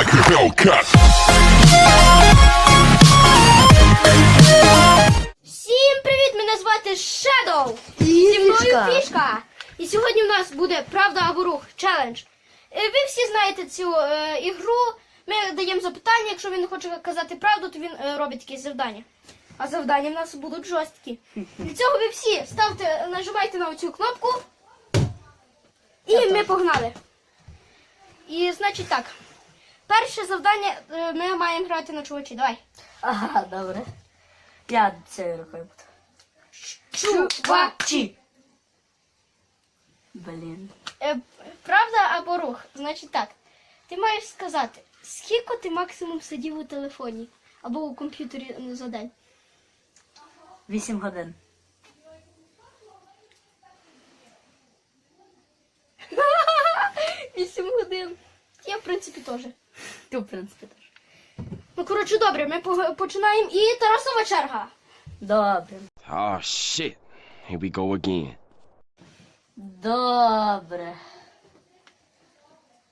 like a Hellcat. Всім привіт! Мене звати Shadow. Зі мною Фішка. фішка. І сьогодні у нас буде правда або рух челендж. Е, Ви всі знаєте цю е, ігру. Ми даємо запитання. Якщо він хоче казати правду, то він е, робить якісь завдання. А завдання в нас будуть жорсткі. Для цього ви всі ставте, нажимайте на оцю кнопку. І ми погнали. І значить так. Перше завдання е, ми маємо грати на чувачі. Давай. Ага, добре. Я цією рукою буду. Чувачі. Блін. Е, правда або рух? Значить так. Ти маєш сказати, скільки ти максимум сидів у телефоні або у комп'ютері за день? Вісім годин. Вісім годин. Я, в принципі, теж. Ти, в принципі, теж. Ну, коротше, добре, ми починаємо. І Тарасова черга. Добре. Oh shit. Here we go again. Добре.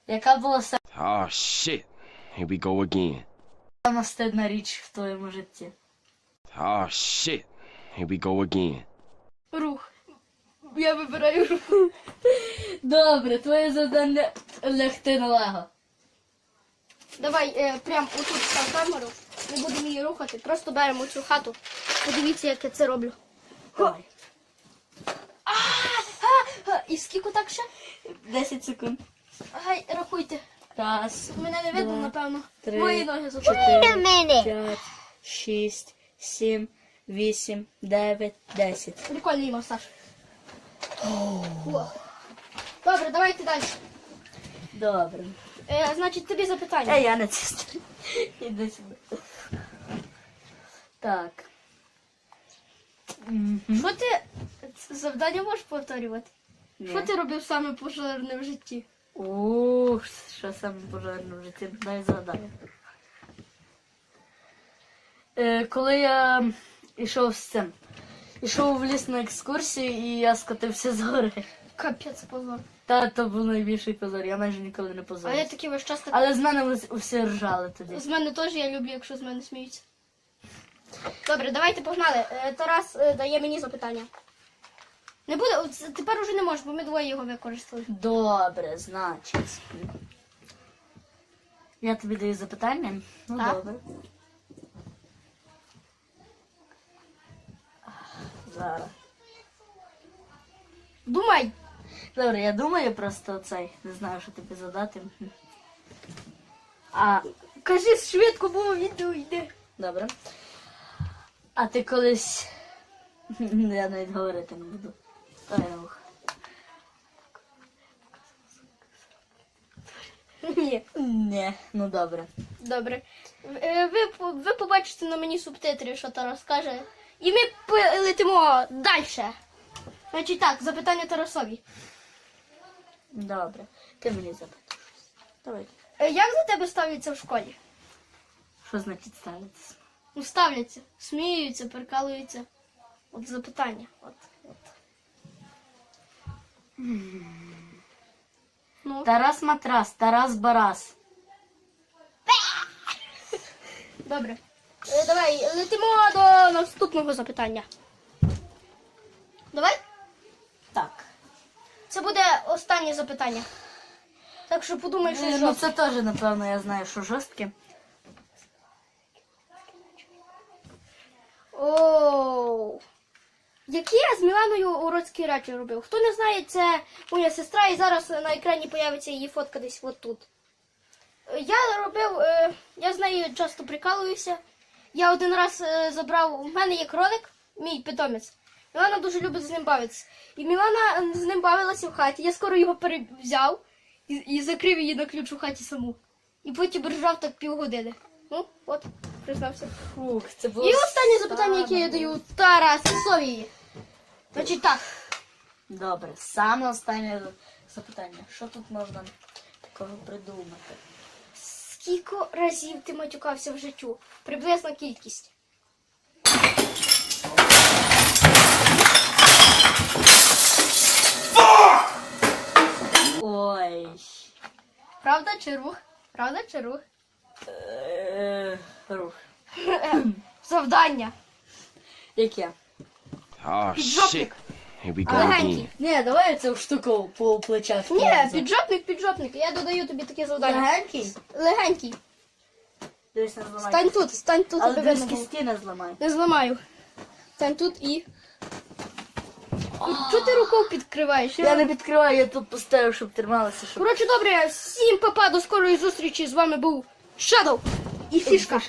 Яка була Oh shit. Here we go again. сама стидна річ в твоєму житті? Oh shit. Here we go again. Рух. Я вибираю рух. Добре, твоє завдання лягти на лего. Давай е, прям отут став камеру. Не будемо її рухати. Просто беремо цю хату. Подивіться, як я це роблю. Давай. А, а, а, і скільки так ще? 10 секунд. Гай, рахуйте. Раз, Мене не видно, Два, напевно. три, Мої ноги зачепили. чотири, п'ять, шість, сім, вісім, дев'ять, десять. Прикольний масаж. О. Добре, давайте далі. Добре. Е, значить, тобі запитання. Ей, я цій стороні. Іди сюди. Так. Що ти це завдання можеш повторювати? Ні. Що ти робив саме пожежне в житті? Ух, що саме пожежне в житті, дай згадаю. Е, коли я йшов з цим, йшов в ліс на екскурсію і я скотився з гори. Капець позор. Та то був найбільший позор, я майже ніколи не А я позорився. такий весь час так. Але з мене ус- усі ржали тоді. З мене теж я люблю, якщо з мене сміються. Добре, давайте погнали. Е, Тарас е, дає мені запитання. Не буде, от тепер уже не можеш, бо ми двоє його використали. Добре, значить. Я тобі даю запитання. Ну Так. добре. Зараз. Думай! Добре, я думаю просто цей. Не знаю, що тобі задати. А, Кажи швидко, бо відео йде. добре. А ти колись. Я навіть говорити не буду. Дай на вухо. Ні. Ні, ну добре. Добре. Е, Ви, ви побачите на мені субтитри, що Тарас каже. І ми летимо далі. Значить так, запитання Тарасові. Добре. Ти мені запитаєш. Давай. Е, Як за тебе ставляться в школі? Що значить ставитися? Ну, ставляться, сміються, прикалуються. От запитання. От, от. Ну, Тарас Матрас, Тарас Барас. добре. Е, Давай, летимо до наступного запитання. Давай. Це буде останнє запитання. Так що подумай, що Ну, що. це теж, напевно, я знаю, що жорстке. Оу. Які я з Міланою уродські речі робив? Хто не знає, це моя сестра, і зараз на екрані появиться її фотка десь от тут. Е, Я робив, е, я з нею часто прикалуюся. Я один раз е, забрав, у мене є кролик, мій питомець. Мілана дуже любить з ним бавитися. І Мілана е, з ним бавилася в хаті. Я скоро його перевзяв і, і закрив її на ключ у хаті саму. І потім держав так півгодини. Ну, от, признався. Фух, це було. І останнє запитання, яке я даю Тарасові. Значить так, Добре, саме останнє запитання. Що тут можна такого придумати? скільки разів ти матюкався в життю? Приблизна кількість. Ой. Правда чи рух? Правда чи рух? Е, рух. Завдання. Яке? Oh Піджопник. Here we go Легенький. Ні, давай цю штуку по плечах. Ні, піджопник, піджопник. Я додаю тобі таке завдання. Легенький? Легенький. Дивись, не зламай. Стань тут, стань тут, Але аби дивись, видно було. кістки не зламай. Не зламаю. Стань тут і. Чого ти рукою підкриваєш? Я не підкриваю, я тут поставив, щоб трималося, щоб Коротше, добре, всім папа, до скорої зустрічі. З вами був Shadow і фішка.